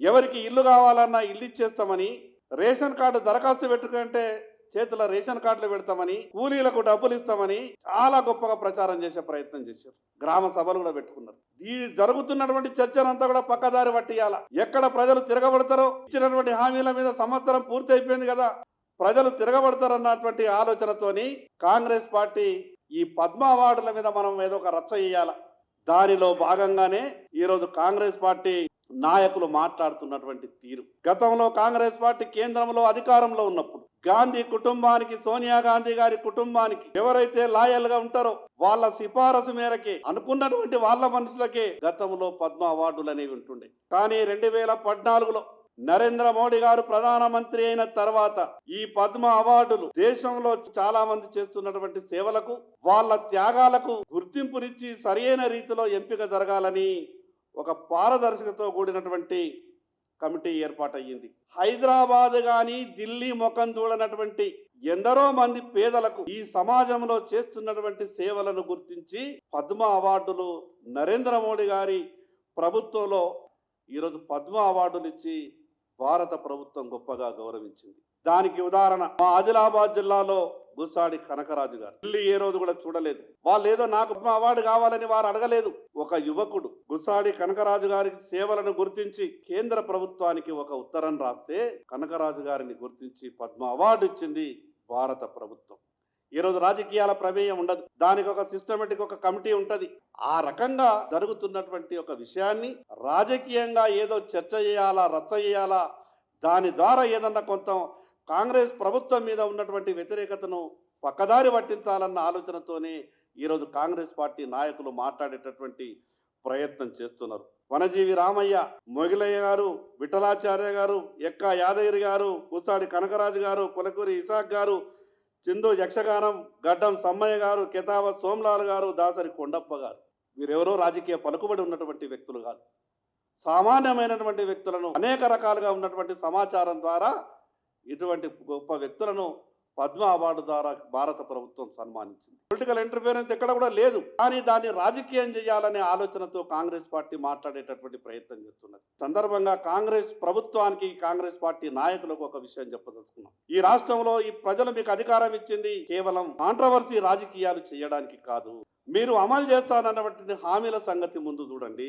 ఎవరికి ఇల్లు కావాలన్నా ఇల్లు ఇచ్చేస్తామని రేషన్ కార్డు దరఖాస్తు పెట్టుకుంటే చేతిలో రేషన్ కార్డులు పెడతామని కూలీలకు డబ్బులు ఇస్తామని చాలా గొప్పగా ప్రచారం చేసే ప్రయత్నం చేశారు. గ్రామ సభలు కూడా పెట్టుకున్నారు. ఈ జరుగుతున్నటువంటి చర్చనంతా కూడా పక్కదారి పట్టియాల. ఎక్కడ ప్రజలు తిరగబడతారో ఇచ్చినటువంటి హామీల మీద సంవత్సరం పూర్తి అయిపోయింది కదా. ప్రజలు తిరగబడతారన్నటువంటి ఆలోచనతోని కాంగ్రెస్ పార్టీ ఈ పద్మ అవార్డుల మీద మనం ఏదో ఒక రచ్చ చేయాల దానిలో భాగంగానే ఈరోజు కాంగ్రెస్ పార్టీ నాయకులు మాట్లాడుతున్నటువంటి తీరు. గతంలో కాంగ్రెస్ పార్టీ కేంద్రంలో అధికారంలో ఉన్నప్పుడు గాంధీ కుటుంబానికి సోనియా గాంధీ గారి కుటుంబానికి ఎవరైతే లాయల్గా ఉంటారో వాళ్ళ సిఫారసు మేరకే అనుకున్నటువంటి వాళ్ళ మనుషులకే గతంలో పద్మ అవార్డులు అనేవి ఉంటుండే. కానీ రెండు వేల పద్నాలుగులో నరేంద్ర మోడీ గారు ప్రధానమంత్రి అయిన తర్వాత ఈ పద్మ అవార్డులు దేశంలో చాలా మంది చేస్తున్నటువంటి సేవలకు వాళ్ళ త్యాగాలకు గుర్తింపునిచ్చి సరియైన రీతిలో ఎంపిక జరగాలని ఒక పారదర్శకతో కూడినటువంటి కమిటీ ఏర్పాటయ్యింది. హైదరాబాద్ గాని ఢిల్లీ ముఖం చూడనటువంటి ఎందరో మంది పేదలకు ఈ సమాజంలో చేస్తున్నటువంటి సేవలను గుర్తించి పద్మ అవార్డులు నరేంద్ర మోడీ గారి ప్రభుత్వంలో ఈరోజు పద్మ అవార్డులు ఇచ్చి భారత ప్రభుత్వం గొప్పగా గౌరవించింది. దానికి ఉదాహరణ మా ఆదిలాబాద్ జిల్లాలో గుసాడి కనకరాజు గారు. ఢిల్లీ ఏ రోజు కూడా చూడలేదు. వాళ్ళు ఏదో నాకు అవార్డు కావాలని వారు అడగలేదు. ఒక యువకుడు గుసాడి కనకరాజు గారి సేవలను గుర్తించి కేంద్ర ప్రభుత్వానికి ఒక ఉత్తరం రాస్తే కనకరాజు గారిని గుర్తించి పద్మ అవార్డు ఇచ్చింది భారత ప్రభుత్వం. ఈరోజు రాజకీయాల ప్రమేయం ఉండదు. దానికి ఒక సిస్టమేటిక్ ఒక కమిటీ ఉంటుంది. ఆ రకంగా జరుగుతున్నటువంటి ఒక విషయాన్ని రాజకీయంగా ఏదో చర్చ చేయాలా రచ్చ చేయాలా దాని ద్వారా ఏదన్నా కొంత కాంగ్రెస్ ప్రభుత్వం మీద ఉన్నటువంటి వ్యతిరేకతను పక్కదారి పట్టించాలన్న ఆలోచనతోనే ఈరోజు కాంగ్రెస్ పార్టీ నాయకులు మాట్లాడేటటువంటి ప్రయత్నం చేస్తున్నారు. వనజీవి రామయ్య మొగిలయ్య గారు విఠలాచార్య గారు ఎక్క యాదగిరి గారు కుసాడి కనకరాజు గారు కులకూరి ఇసాక్ గారు సింధు యక్షగానం గడ్డం సమ్మయ్య గారు కెతావ సోమలాల్ గారు దాసరి కొండప్ప గారు. వీరెవరో రాజకీయ పలుకుబడి ఉన్నటువంటి వ్యక్తులు కాదు. సామాన్యమైనటువంటి వ్యక్తులను అనేక రకాలుగా ఉన్నటువంటి సమాచారం ద్వారా ఇటువంటి గొప్ప వ్యక్తులను పద్మ అవార్డు ద్వారా భారత ప్రభుత్వం సన్మానించింది. పొలిటికల్ ఇంటర్ఫిరెన్స్ ఎక్కడ కూడా లేదు. కానీ దాన్ని రాజకీయం చేయాలనే ఆలోచనతో కాంగ్రెస్ పార్టీ మాట్లాడేటటువంటి ప్రయత్నం చేస్తున్నది. సందర్భంగా కాంగ్రెస్ ప్రభుత్వానికి కాంగ్రెస్ పార్టీ నాయకులకు ఒక విషయం చెప్పదలుచుకున్నాం. ఈ రాష్ట్రంలో ఈ ప్రజలు మీకు అధికారం ఇచ్చింది కేవలం కాంట్రవర్సీ రాజకీయాలు చేయడానికి కాదు. మీరు అమలు చేస్తానన్నటువంటి హామీల సంగతి ముందు చూడండి.